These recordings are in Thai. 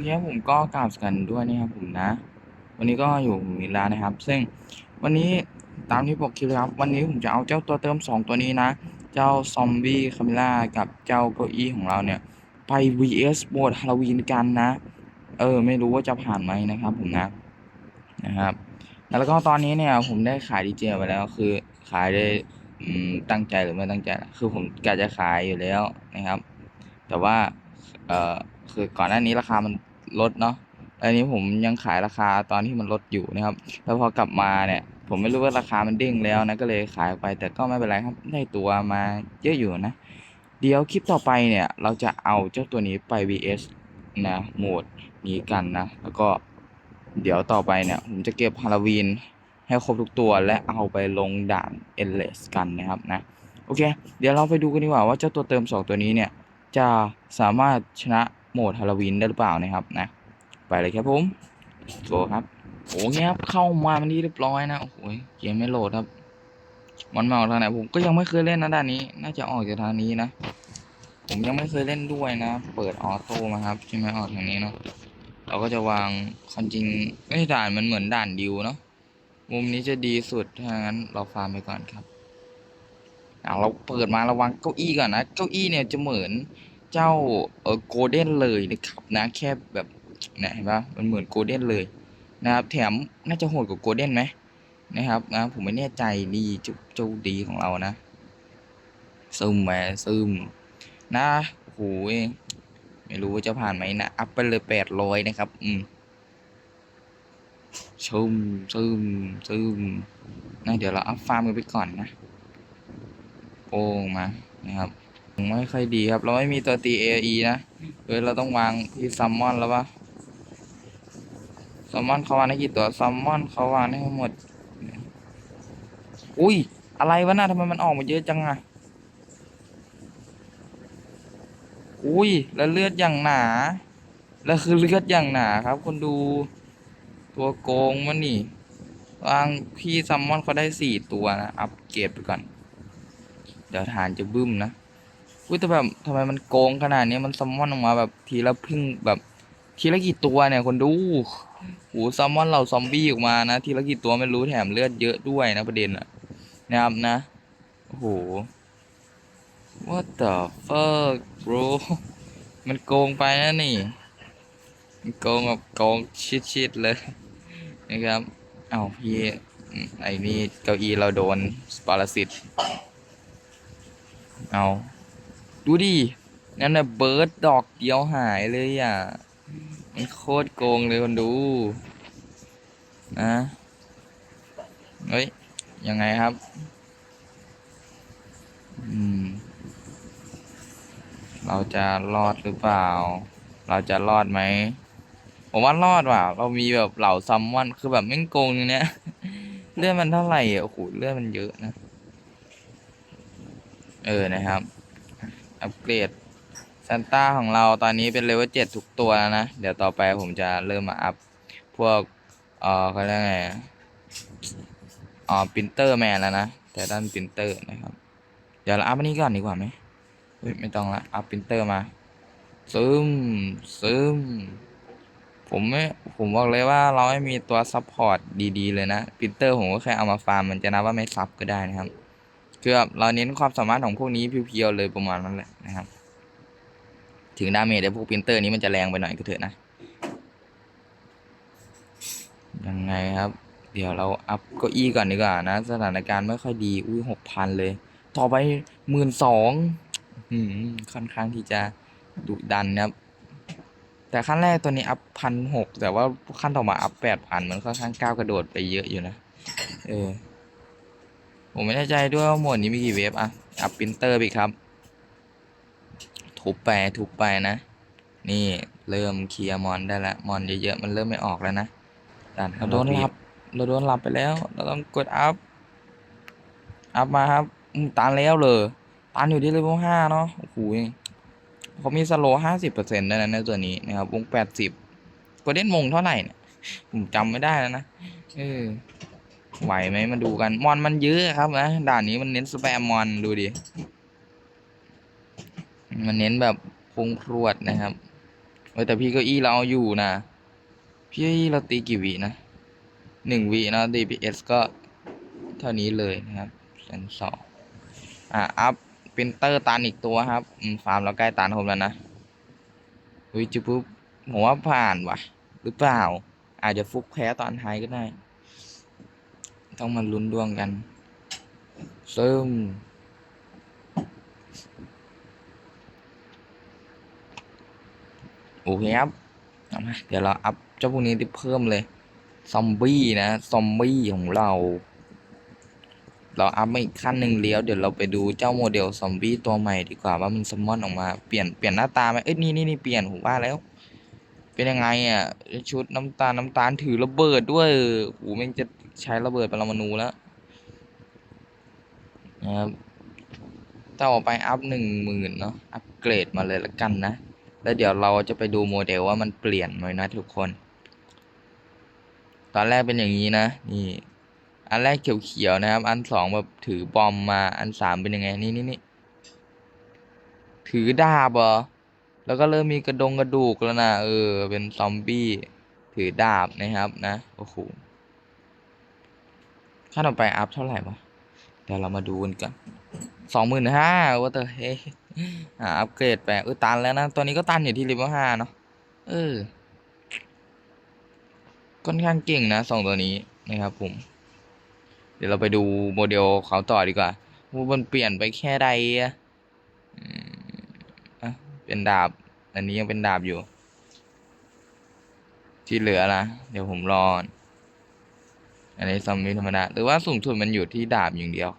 เคครับผมก็กราบสกันด้วยนะครับผมนะ วันนี้ก็อยู่มิลานนะครับ ซึ่งวันนี้ตามที่ปกคลิปเลยครับ วันนี้ผมจะเอาเจ้าตัวเติม 2 ตัวนี้นะ เจ้าซอมบี้คาเมล่ากับเจ้าเก้าอี้ของเราเนี่ย ไป vs โหมดฮาโลวีนกันนะ เออ ไม่รู้ว่าจะผ่านไหมนะครับผมนะนะครับ แล้วก็ตอนนี้เนี่ยผมได้ขายดีเจไปแล้วคือขายได้ตั้งใจหรือไม่ตั้งใจ คือผมกะจะขายอยู่แล้วนะครับ แต่ว่าเออคือก่อนหน้านี้ราคามัน ลดเนาะอันนี้ผมยังขายราคาตอนที่มันลดอยู่นะครับ แล้วพอกลับมาเนี่ย ผมไม่รู้ว่าราคามันเด้งแล้วนะก็เลยขายไปแต่ก็ไม่เป็นไรครับได้ตัวมาเยอะอยู่นะ เดี๋ยวคลิปต่อไปเนี่ยเราจะเอาเจ้าตัวนี้ไป vs นะโหมดนี้กันนะ แล้วก็เดี๋ยวต่อไปเนี่ย ผมจะเก็บฮาโลวีนให้ครบทุกตัวและเอาไปลงด่านเอเลสกันนะครับนะ โอเค เดี๋ยวเราไปดูกันดีกว่าว่าเจ้าตัวเติม 2 ตัวนี้เนี่ย จะสามารถชนะ โหมดฮาโลวีนได้หรือเปล่านะครับนะ ไปเลยครับผมโกครับโอ้เงี้ยครับเข้ามามันนี่เรียบร้อยนะโอ้โหเกมไม่โหลดครับมันมาออกทางไหนผมก็ยังไม่เคยเล่นนะด้านนี้ น่าจะออกจากทางนี้นะ ผมยังไม่เคยเล่นด้วยนะ เปิดออโต้มาครับใช่ไหมออกทางนี้เนาะเราก็จะวางความจริงไม่ด่านมันเหมือนด่านดิวเนาะมุมนี้จะดีสุดถ้างั้นเราฟาร์มไปก่อนครับเอาเราเปิดมาระวังเก้าอี้ก่อนนะ เก้าอี้เนี่ยจะเหมือน เจ้าเออโกลเด้นเลยนะครับนะแค่แบบนี่ยเห็นปะมันเหมือนโกลเด้นเลยนะครับแถมน่าจะโหดกว่าโกลเด้นไหมนะครับนะผมไม่แน่ใจดีเจ้าเจ้าดีของเรานะซึมแหมซึมนะโอ้โหไม่รู้ว่าจะผ่านไหมนะอัพไปเลยแปดร้อยนะครับ อืมซึมซึมซึมนะเดี๋ยวเราอัพฟาร์มกันไปก่อนนะโป้งมานะครับ ไม่ค่อยดีครับ เราไม่มีตัวตี AE นะเฮ้ยเราต้องวางที่ซัมมอนแล้วปะซัมมอนเขาวางได้กี่ตัวซัมมอนเขาวางได้ทั้งหมด อุ้ย อะไรวะน่ะทำไมมันออกมาเยอะจังอะอุ้ย แล้วเลือดอย่างหนา แล้วคือเลือดอย่างหนาครับคนดูตัวโกงมันนี่วางพี่ซัมมอนเขาได้สี่ตัวนะ อัปเกรดไปก่อน เดี๋ยวฐานจะบึ้มนะ อุ้ยแต่แบบทำไมมันโกงขนาดนี้มันซัมมอนออกมาแบบทีละพึ่งแบบทีละกี่ตัวเนี่ยคนดูโหซัมมอนเราซอมบี้ออกมานะทีละกี่ตัวไม่รู้แถมเลือดเยอะด้วยนะประเด็นอะนะครับนะโอ้โห what the fuck bro มันโกงไปนะนี่โกงแบบโกงชิดๆเลยนะครับเอาพี่ไอ้นี่เก้าอี้เราโดนสปารสิตเอา ดูดิ นั่นน่ะเบิร์ดดอกเดียวหายเลยอะ มันโคตรโกงเลยคนดู นะ เฮ้ย ยังไงครับ อืม เราจะรอดหรือเปล่า เราจะรอดไหม ผมว่ารอดว่ะ เรามีแบบเหล่าซัมมอนคือแบบแม่โกงอย่างเนี้ย เลื่อนมันเท่าไหร่อะโอ้โหเลื่อนมันเยอะนะ เออนะครับ อัปเกรดซันต้าของเราตอนนี้เป็นเลเวลเจ็ดทุกตัวแล้วนะ เดี๋ยวต่อไปผมจะเริ่มมาอัพ พวกเอ่อเขาเรียกไงอะอ๋อปินเตอร์แมนแล้วนะแต่ด้านปินเตอร์นะครับ เดี๋ยวเราอัพอันนี้ก่อนดีกว่าไหมเฮ้ยไม่ต้องละอัพปินเตอร์มาซึมซึมผมไม่ผมบอกเลยว่าเราไม่มีตัวซัพพอร์ตดีๆเลยนะปินเตอร์ผมก็แค่เอามาฟาร์มมันจะนับว่าไม่ซับก็ได้นะครับ คือแบบเราเน้นความสามารถของพวกนี้เพียวๆเลยประมาณนั้นแหละนะครับ ถึงดาเมจไอ้พวกปินเตอร์นี้มันจะแรงไปหน่อยก็เถอะนะ ยังไงครับ เดี๋ยวเราอัพเก้าอี้ก่อนดีกว่านะ สถานการณ์ไม่ค่อยดี อุ้ยหกพันเลย ต่อไปหมื่นสองค่อนข้างที่จะดุดันนะครับแต่ขั้นแรกตัวนี้อัพพันหกแต่ว่าขั้นต่อมาอัพแปดพันมันค่อนข้างก้าวกระโดดไปเยอะอยู่นะ เออ ผมไม่แน่ใจด้วยว่าโหมดนี้มีกี่เวฟอะอัพปรินเตอร์ไปครับ ทุบไปทุบไปนะ นี่เริ่มเคลียร์มอนได้ละมอนเยอะๆมันเริ่มไม่ออกแล้วนะเราโดนหลับเราโดนหลับไปแล้ว เราต้องกดอัพอัพมาครับอืมตันแล้วเลยตันอยู่ที่เลเวลห้าเนาะโอ้โหเขามีสโลห้าสิบเปอร์เซ็นต์ด้วยนะในตัวนี้นะครับวงแปดสิบกดเด่นวงเท่าไหร่เนี่ยผมจำไม่ได้แล้วนะเออ ไหวไหมมาดูกัน มอนมันเยอะครับนะด่านนี้มันเน้นสแปมมอนดูดิ มันเน้นแบบพงพรวดนะครับเออแต่พี่เก้าอี้เราเอาอยู่นะ พี่เก้าอี้เราตีกี่วินะหนึ่งวินะ DPS ก็เท่านี้เลยนะครับแสนสองอะอัพปรินเตอร์ตันอีกตัวครับฟาร์มเราใกล้ตันผมแล้วนะอุ้ยจุปุ๊บผมว่าผ่านว่ะ หรือเปล่า อาจจะฟุกแพ้ตอนท้ายก็ได้ ต้องมาลุ้นดวงกัน ซึ่งโอเคครับเอามาเดี๋ยวเราอัพเจ้าพวกนี้ที่เพิ่มเลย ซอมบี้นะ ซอมบี้ของเรา เราอัพมาอีกขั้นหนึ่งเลี้ยว เดี๋ยวเราไปดูเจ้าโมเดลซอมบี้ตัวใหม่ดีกว่าว่ามันซัมมอนออกมา เปลี่ยนเปลี่ยนหน้าตาไหมเอ้ยนี่นี่นี่เปลี่ยนผมว่าแล้ว เป็นยังไงอะ ชุดน้ำตาลน้ำตาลถือระเบิดด้วยโอ้โหม่งจะ ใช้ระเบิดปรมาณูแล้วนะครับต่อไปอัพหนึ่งหมื่นเนาะอัพเกรดมาเลยละกันนะ แล้วเดี๋ยวเราจะไปดูโมเดลว่ามันเปลี่ยนไหมนะทุกคน ตอนแรกเป็นอย่างนี้นะ นี่ อันแรกเขียวๆนะครับ อันสองแบบถือบอมมา อันสามเป็นยังไง นี่นี่นี่ถือดาบเหรอแล้วก็เริ่มมีกระดงกระดูกแล้วนะ เออ เป็นซอมบี้ ถือดาบนะครับนะ โอ้โห ขั้นต่อไปอัพเท่าไหร่วะเดี๋ยวเรามาดูกันกันสองหมื่นห้าว่าแต่เฮ้ยอ่าอัปเกรดไปเออตันแล้วนะตัวนี้ก็ตันอยู่ที่เลเวลห้าเนาะเออค่อนข้างเก่งนะสองตัวนี้นะครับผม เดี๋ยวเราไปดูโมเดลเขาต่อดีกว่าว่ามันเปลี่ยนไปแค่ใดอะเป็นดาบ อันนี้ยังเป็นดาบอยู่ ที่เหลือนะเดี๋ยวผมรอ อันนี้ซอมบี้ธรรมดา หรือว่าสูงสุดมันอยู่ที่ดาบอย่างเดียว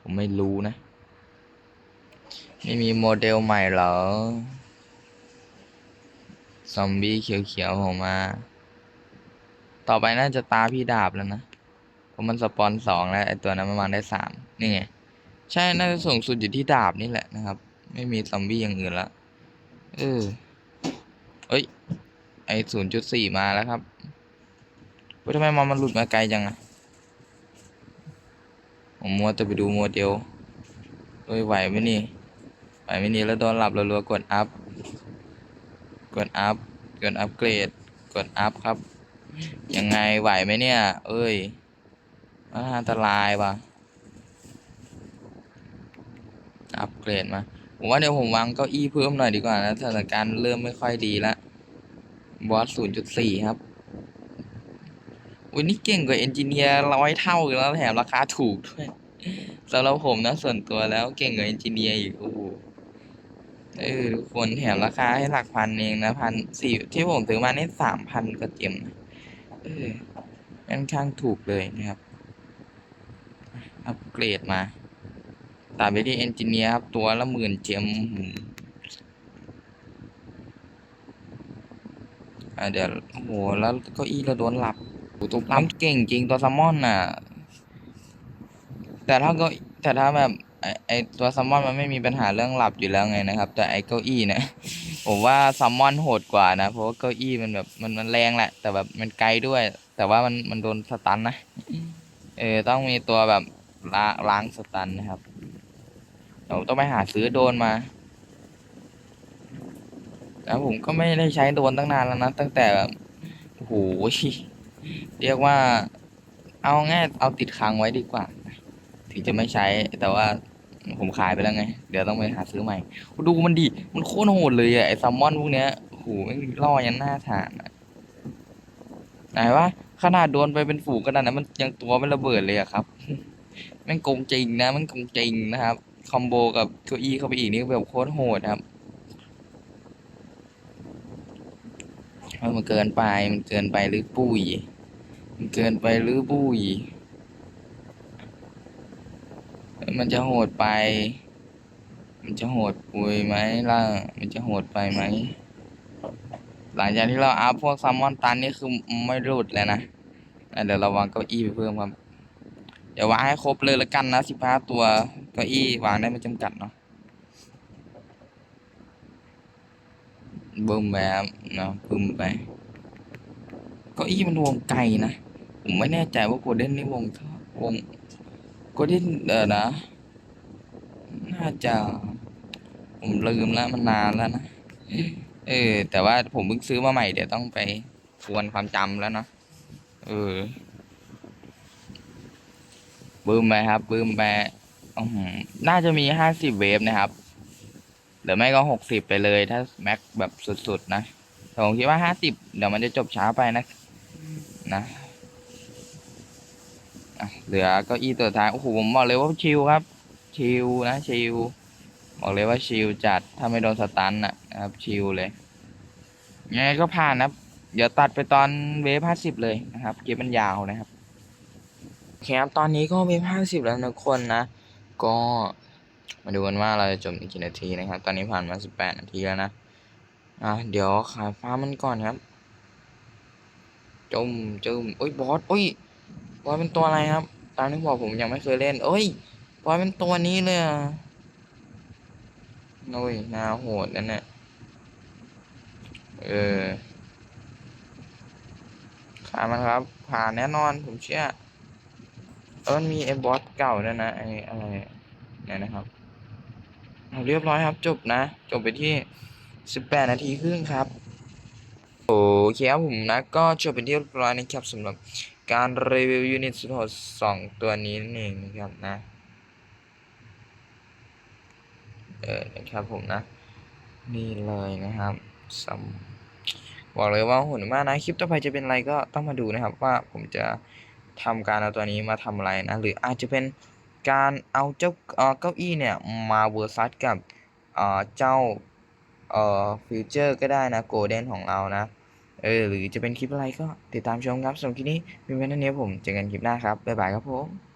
ผมไม่รู้นะ ไม่มีโมเดลใหม่เหรอ ซอมบี้เขียวๆผมมา ต่อไปน่าจะตาพี่ดาบแล้วนะเพราะมันสปอนสองแล้วไอตัวนั้นประมาณได้สามนี่ไง ใช่ น่าจะสูงสุดอยู่ที่ดาบนี่แหละนะครับ ไม่มีซอมบี้อย่างอื่นละ เออเอ้ย ไอศูนย์จุดสี่มาแล้วครับ เฮ้ยทำไมมันมันหลุดมาไกลจังอะผมมัวแต่ไปดูโมเดลเฮ้ยไหวไหมนี่ ไหวไหมนี่แล้วโดนหลับรัวๆกดอัพ กดอัพ กดอัพเกรด กดอัพครับ ยังไงไหวไหมเนี่ย เอ้ยอันตรายว่ะ อัพเกรดมา ผมว่าเดี๋ยวผมวางเก้าอี้เพิ่มหน่อยดีกว่านะ สถานการณ์เริ่มไม่ค่อยดีละ บอสศูนย์จุดสี่ครับ วันนี้เก่งกว่าเอนจิเนียร์ร้อยเท่าอีกแล้วแถมราคาถูกด้วยสำหรับผมนะส่วนตัวแล้วเก่งกว่าเอนจิเนียร์อีกโอ้โหเออทุกคนแถมราคาให้หลักพันเองนะพันสี่ที่ผมซื้อมานี่สามพันก็เจ็มนะเออค่อนข้างถูกเลยนะครับ อัปเกรดมาตามไปที่เอนจิเนียร์ครับตัวละหมื่นเจมอ่าเดี๋ยวโอ้โหแล้วก็อี้เราโดนหลับ ตัวปั๊มเก่งจริงตัวแซลมอนน่ะ แต่ถ้าก็แต่ถ้าแบบไอไอตัวแซลมอนมันไม่มีปัญหาเรื่องหลับอยู่แล้วไงนะครับ แต่ไอเก้าอี้เนี่ยผมว่าแซลมอนโหดกว่านะ เพราะว่าเก้าอี้มันแบบมันมันแรงแหละ แต่แบบมันไกลด้วย แต่ว่ามันมันโดนสตันนะเออต้องมีตัวแบบล้าล้างสตันนะครับเดี๋ยวต้องไปหาซื้อโดนมาแล้วผมก็ไม่ได้ใช้โดนตั้งนานแล้วนะตั้งแต่แบบโอ้โห เรียกว่าเอาง่ายเอาติดค้างไว้ดีกว่า ถึงจะไม่ใช้แต่ว่าผมขายไปแล้วไง เดี๋ยวต้องไปหาซื้อใหม่ ดูมันดิมันโคตรโหดเลยอะไอแซลมอนพวกเนี้ยโหแม่ล่อยันหน้าทานไหนวะขนาดโดนไปเป็นฝูงขนาดนั้นมันยังตัวไม่ระเบิดเลยอะครับแม่งโกงจริงนะแม่งโกงจริงนะครับ คอมโบกับเก้าอี้เข้าไปอีกนี่แบบโคตรโหดครับมันเกินไปมันเกินไปหรือปุ้ย เกินไปหรือปุ้ยมันจะโหดไป มันจะโหดปุยไหมล่ะ มันจะโหดไปไหม หลังจากที่เราอัพพวกแซลมอนตันนี่คือไม่หลุดเลยนะ เดี๋ยวเราวางเก้าอี้ไปเพิ่มครับ เดี๋ยววางให้ครบเลยละกันนะสิบห้าตัวเก้าอี้วางได้ไม่จำกัดเนาะบึ้มแบบเนาะบึ้มไป ก้าอี้มันวงไกลนะ ผมไม่แน่ใจว่าโกลเด้นนี่วงเท่าวงโกลเด้นเออนะ น่าจะ ผมลืมแล้วมันนานแล้วนะ เออ แต่ว่าผมเพิ่งซื้อมาใหม่เดี๋ยวต้องไปทวนความจำแล้วเนาะ เออบึ้มไปครับบึ้มไปอือหือน่าจะมีห้าสิบเวฟนะครับ หรือไม่ก็หกสิบไปเลยถ้าแม็กแบบสุดๆนะแต่ผมคิดว่าห้าสิบเดี๋ยวมันจะจบช้าไปนะ นะเหลือเก้าอี้ตัวท้ายโอ้โหผมบอกเลยว่าชิลครับ ชิลนะชิลบอกเลยว่าชิลจัดถ้าไม่โดนสตันนะครับ ชิลเลยยังไงก็ผ่านนะครับเดี๋ยวตัดไปตอนเวฟห้าสิบเลยนะครับเกมมันยาวนะครับโอเคครับตอนนี้ก็เวฟห้าสิบแล้วนะทุกคนนะ ก็มาดูกันว่าเราจะจบในกี่นาทีนะครับ ตอนนี้ผ่านมาสิบแปดนาทีแล้วนะอะเดี๋ยวขายฟ้ามันก่อนครับ จมจมโอ้ยบอสโอ้ยบอสเป็นตัวอะไรครับ ตามที่บอกผมยังไม่เคยเล่นโอ้ยบอสเป็นตัวนี้เลยอะโอ้ยนาโหดนั่นเนี่ยเออขายมันครับ ผ่านแน่นอนผมเชื่อเออมันมีไอ้บอสเก่าด้วยนะไอ้อะไรเนี่ยนะครับเอาเรียบร้อยครับจบนะ จบไปที่สิบแปดนาทีครึ่งครับ เคครับผมนะ ก็จบเป็นที่เรียบร้อยนะครับสำหรับการรีวิวยูนิตสุดโหดสองตัวนี้นั่นเองนะครับนะเออนะครับผมนะ นี่เลยนะครับสำบอกเลยว่าหุ่นมากนะคลิปต่อไปจะเป็นอะไรก็ต้องมาดูนะครับว่าผมจะทำการเอาตัวนี้มาทำอะไรนะ หรืออาจจะเป็นการเอาเจ้าเก้าอี้เนี่ยมาเวอร์ซัสกับเจ้าฟิวเจอร์ก็ได้นะโกลเด้นของเรานะ เออหรือจะเป็นคลิปอะไรก็ติดตามชมครับสำหรับคลิปนี้มีเพียงเท่านี้ผมเจอกันคลิปหน้าครับบ๊ายบายครับผม